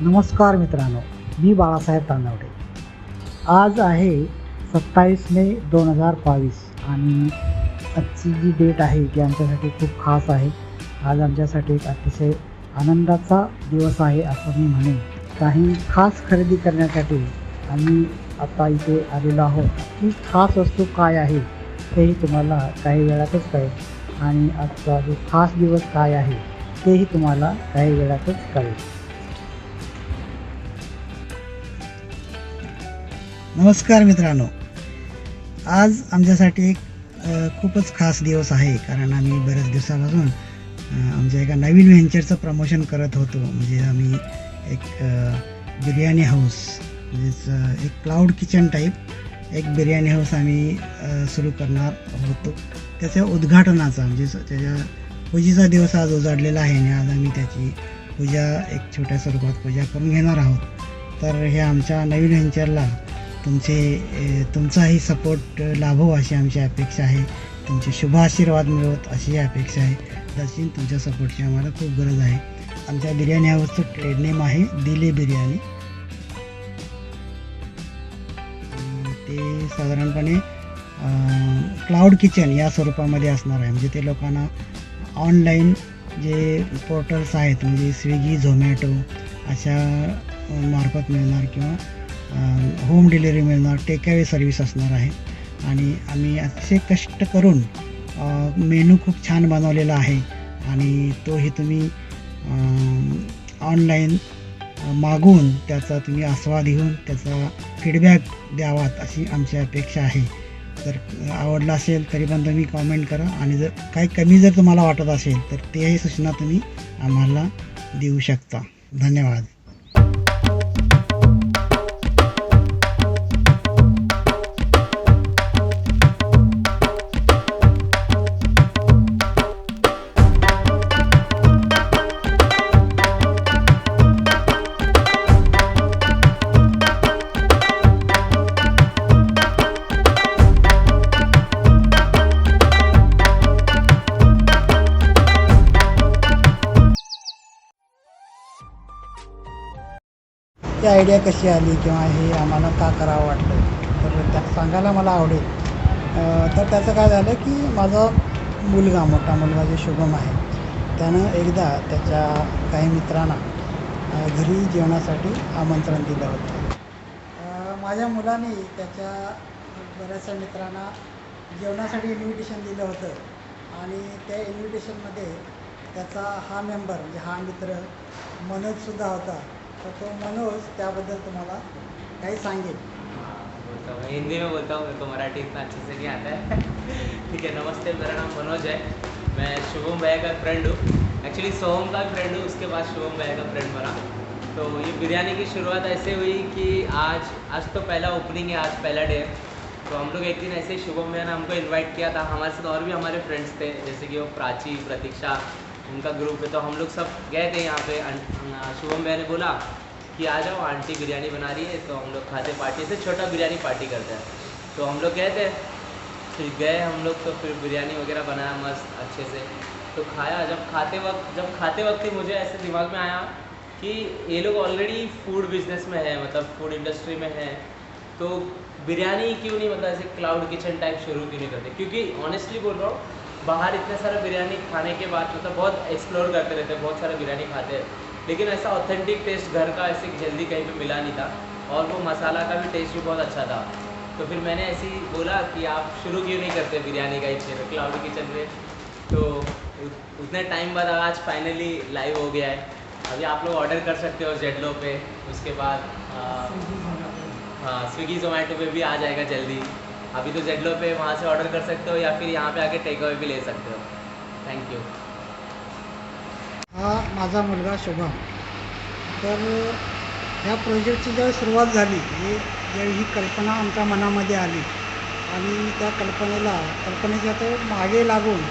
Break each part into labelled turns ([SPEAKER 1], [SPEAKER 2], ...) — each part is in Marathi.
[SPEAKER 1] नमस्कार मित्रांनो मी बाळासाहेब तांदवडे. आज आहे सत्तावीस मे दोन हजार बावीस आणि आजची जी डेट आहे ती आमच्यासाठी खूप खास आहे. आज आमच्यासाठी एक अतिशय आनंदाचा दिवस आहे असं मी म्हणेन. काही खास खरेदी करण्यासाठी आम्ही आता इथे आलेलो आहोत. ही खास वस्तू काय आहे तेही तुम्हाला काही वेळातच कळेल. आणि आजचा जो खास दिवस काय आहे तेही तुम्हाला काही वेळातच कळेल. नमस्कार मित्रांनो. आज आमच्यासाठी एक खूपच खास दिवस आहे कारण आम्ही बऱ्याच दिवसापासून आमच्या एका नवीन व्हेंचरचं प्रमोशन करत होतो. म्हणजे आम्ही एक बिर्याणी हाऊस म्हणजेच एक क्लाउड किचन टाईप एक बिर्याणी हाऊस आम्ही सुरू करणार होतो. त्याच्या उद्घाटनाचा म्हणजे त्याच्या पूजेचा दिवस आज उजाडलेला आहे आणि आज आम्ही त्याची पूजा एक छोट्या स्वरूपात पूजा करून घेणार आहोत. तर हे आमच्या नवीन व्हेंचरला तुमचे तुमचाही सपोर्ट लाभो अशी आमची अपेक्षा आहे. तुमचे शुभ आशीर्वाद मिळवत अशी अपेक्षा आहे. तशी तुमच्या सपोर्टची आम्हाला खूप गरज आहे. आमच्या बिर्याणी हाऊसचं ट्रेड नेम आहे दिले बिर्याणी. ते साधारणपणे क्लाउड किचन या स्वरूपामध्ये असणार आहे. म्हणजे ते लोकांना ऑनलाईन जे पोर्टल्स आहेत म्हणजे स्विगी झोमॅटो अशा मार्फत मिळणार किंवा होम डिलिव्हरी मिळणार टेक सर्विस सर्व्हिस असणार आहे. आणि आम्ही अतिशय कष्ट करून मेनू खूप छान बनवलेला आहे. आणि तोही तुम्ही ऑनलाईन मागून त्याचा तुम्ही आस्वाद घेऊन त्याचा फीडबॅक द्यावात अशी आमची अपेक्षा आहे. जर आवडला असेल तरी पण तुम्ही कॉमेंट करा. आणि जर काही कमी जर तुम्हाला वाटत असेल तर तेही सूचना तुम्ही आम्हाला देऊ शकता. धन्यवाद. ती आयडिया कशी आली किंवा हे आम्हाला का करावं वाटलं? तर त्या सांगायला मला आवडेल. तर त्याचं काय झालं की माझा मुलगा मोठा मुलगा जो शुभम आहे त्यानं एकदा त्याच्या काही मित्रांना घरी जेवणासाठी आमंत्रण दिलं होतं. माझ्या मुलाने त्याच्या बऱ्याचशा मित्रांना जेवणासाठी इन्व्हिटेशन दिलं होतं. आणि त्या इन्व्हिटेशनमध्ये त्याचा हा मेंबर म्हणजे हा मित्र मनोजसुद्धा होता. तर तो मनोज त्याबद्दल तुम्हाला काही सांगेल.
[SPEAKER 2] बोलता. हूँ हिंदी में बोलता हूँ, मेरे को मराठी इतना अच्छे से नहीं आता है. ठीक है, नमस्ते, मेरा नाम मनोज है. मैं शुभम भैया का फ्रेंड हूँ. एक्चुअली सोहम का फ्रेंड हूँ, उसके बाद शुभम भैया का फ्रेंड बना. तो ये बिरयानी की शुरुआत ऐसे हुई कि आज आज तो पहला ओपनिंग है, आज पहला डे है. तो हम लोग एक दिन ऐसे शुभम भैया ने हमको इनवाइट किया था. हमारे साथ और भी हमारे फ्रेंड्स थे, जैसे कि वो प्राची, प्रतीक्षा उनका ग्रुप है तो हम लोग सब गए थे यहाँ पे। अं- शुभम भैया ने बोला कि आ जाओ, आंटी बिरयानी बना रही है तो हम लोग खाते पार्टी से, छोटा बिरयानी पार्टी करते हैं। तो हम लोग गए थे, फिर गए हम लोग तो फिर बिरयानी वगैरह बनाया मस्त, अच्छे से। तो खाया, जब खाते वक्त, जब खाते वक्त ही मुझे ऐसे दिमाग में आया कि ये लोग ऑलरेडी फ़ूड बिज़नेस में है मतलब फ़ूड इंडस्ट्री में है। तो बिरयानी क्यों नहीं मतलब ऐसे क्लाउड किचन टाइप शुरू क्यों नहीं करते? क्योंकि ऑनेस्टली बोल रहा हूँ बाहर इतने सारे बिरयानी खाने के बाद मतलब बहुत एक्सप्लोर करते रहते हैं, बहुत सारे बिरयानी खाते हैं। लेकिन ऐसा ऑथेंटिक टेस्ट घर का ऐसे जल्दी कहीं पे मिला नहीं था और वो मसाला का भी टेस्ट भी बहुत अच्छा था। तो फिर मैंने ऐसे ही बोला कि आप शुरू क्यों नहीं करते बिरयानी का ही फिर क्लाउड किचन में। तो उतने टाइम बाद आज फाइनली लाइव हो गया है। अभी आप लोग ऑर्डर कर सकते हो जेडलो पे। उसके बाद हाँ स्विगी जोमेटो पे भी आ जाएगा जल्दी। अभी तो जेडलो पे वहाँ से ऑर्डर कर सकते हो या फिर यहाँ पे आके टेक अवे भी ले सकते हो। थैंक यू
[SPEAKER 1] हा माझा मुलगा शुभम. तर ह्या प्रोजेक्टची ज्यावेळी सुरुवात झाली म्हणजे ज्यावेळी ही कल्पना आमच्या मनामध्ये आली आणि त्या कल्पनेला कल्पनेच्या तो मागे लागून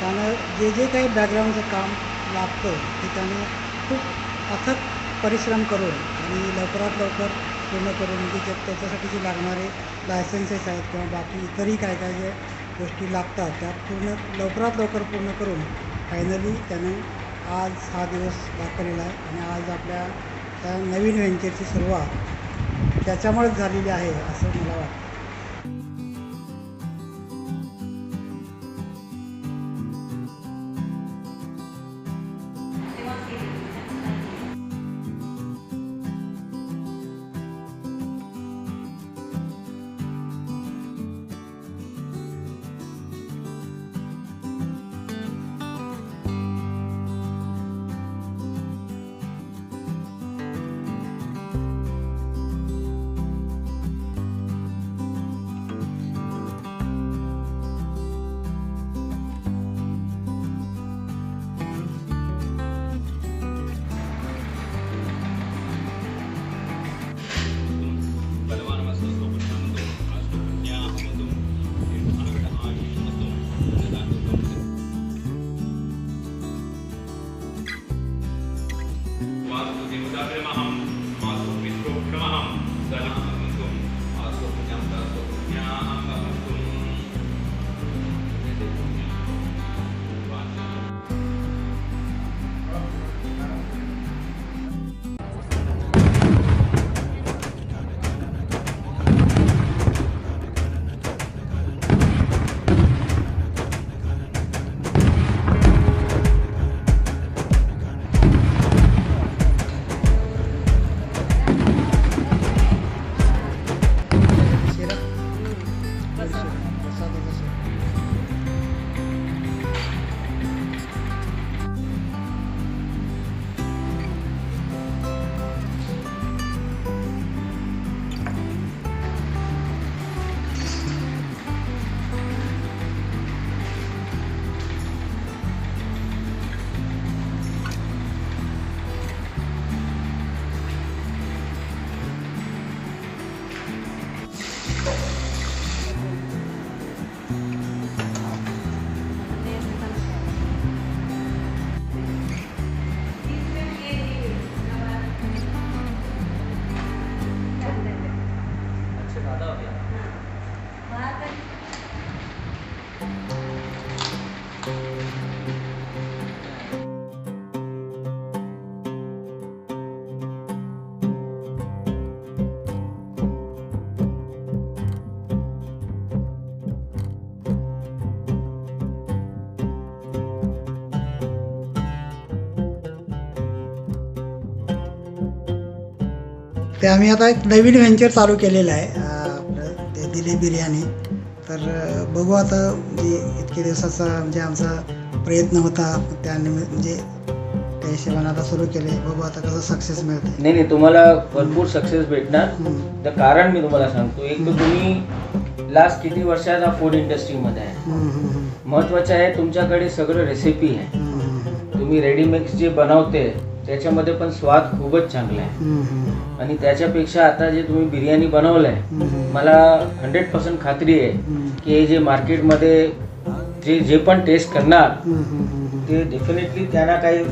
[SPEAKER 1] त्यानं जे जे काही बॅकग्राऊंडचं काम लागतं ते त्याने खूप अथक परिश्रम करून आणि लवकरात लवकर पूर्ण करून म्हणजे जे त्याच्यासाठी जे लागणारे लायसन्सेस आहेत किंवा बाकी इतरही काय काय जे गोष्टी लागतात त्या पूर्ण लवकरात लवकर पूर्ण करून फायनली त्याने आज हा दिवस दाखवलेला आहे आणि आज आपल्या त्या नवीन व्हेंचरची सुरुवात त्याच्यामुळेच झालेली आहे असं मला वाटतं.
[SPEAKER 2] maham. Sana.
[SPEAKER 1] ते आम्ही आता एक नवीन व्हेंचर चालू केलेलं आहे. आपलं ते दिली बिर्याणी. तर बघू आता म्हणजे इतके दिवसाचा म्हणजे आमचा प्रयत्न होता. त्याने म्हणजे त्या हिशोबाने आता सुरू केले बघू आता कसं सक्सेस मिळते
[SPEAKER 3] नाही नाही तुम्हाला भरपूर सक्सेस भेटणार. तर कारण मी तुम्हाला सांगतो. एक तर तुम्ही लास्ट किती वर्षाचा फूड इंडस्ट्रीमध्ये आहे. महत्वाचं आहे तुमच्याकडे सगळं रेसिपी आहे. तुम्ही रेडीमिक्स जे बनवते त्याच्यामध्ये पण स्वाद खूपच चांगला आहे. आणि त्याच्यापेक्षा आता जे तुम्ही बिर्याणी बनवलंय मला हंड्रेड पर्सेंट खात्री आहे की हे जे मार्केटमध्ये जे जे पण टेस्ट करणार ते डेफिनेटली त्यांना काही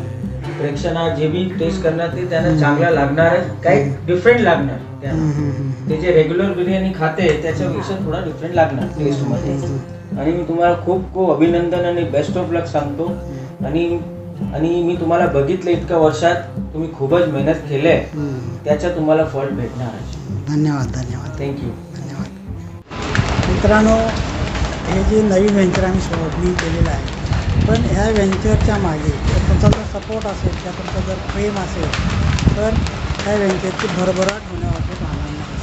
[SPEAKER 3] प्रेक्षणा जे बी टेस्ट करणार ते त्यांना चांगला लागणार आहे. काही डिफरंट लागणार त्यांना ते जे रेग्युलर बिर्याणी खाते त्याच्यापेक्षा थोडा डिफरंट लागणार टेस्टमध्ये आणि मी तुम्हाला खूप खूप अभिनंदन आणि बेस्ट ऑफ लक सांगतो. आणि आणि मी तुम्हाला बघितलं इतक्या वर्षात तुम्ही खूपच मेहनत केली. आहे त्याच्या तुम्हाला फळ भेटणार. आहे
[SPEAKER 1] धन्यवाद. धन्यवाद
[SPEAKER 3] थँक्यू
[SPEAKER 1] धन्यवाद. मित्रांनो हे जे नवीन व्हेंचर आम्ही सुरू केलेलं आहे पण ह्या व्हेंचरच्या मागे जर तुमचा जर सपोर्ट असेल किंवा तुमचं जर प्रेम असेल तर ह्या व्हेंचरची भरभराट होण्यावरती राहणार नाही.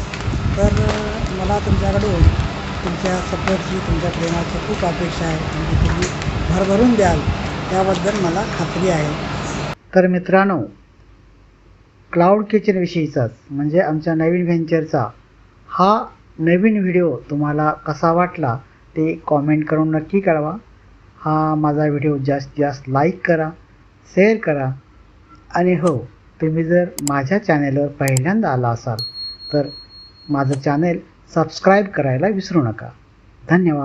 [SPEAKER 1] तर मला तुमच्याकडून तुमच्या सपोर्टची तुमच्या प्रेमाची खूप अपेक्षा आहे. म्हणजे तुम्ही भरभरून द्याल. त्याबद्दल मला खात्री आहे. तर मित्रांनो क्लाउड किचनविषयीचाच म्हणजे आमच्या नवीन व्हेंचरचा हा नवीन व्हिडिओ तुम्हाला कसा वाटला ते कॉमेंट करून नक्की कळवा. हा माझा व्हिडिओ जास्तीत जास्त लाईक करा शेअर करा. आणि हो तुम्ही जर माझ्या चॅनेलवर पहिल्यांदा आला असाल तर माझं चॅनेल सबस्क्राईब करायला विसरू नका. धन्यवाद.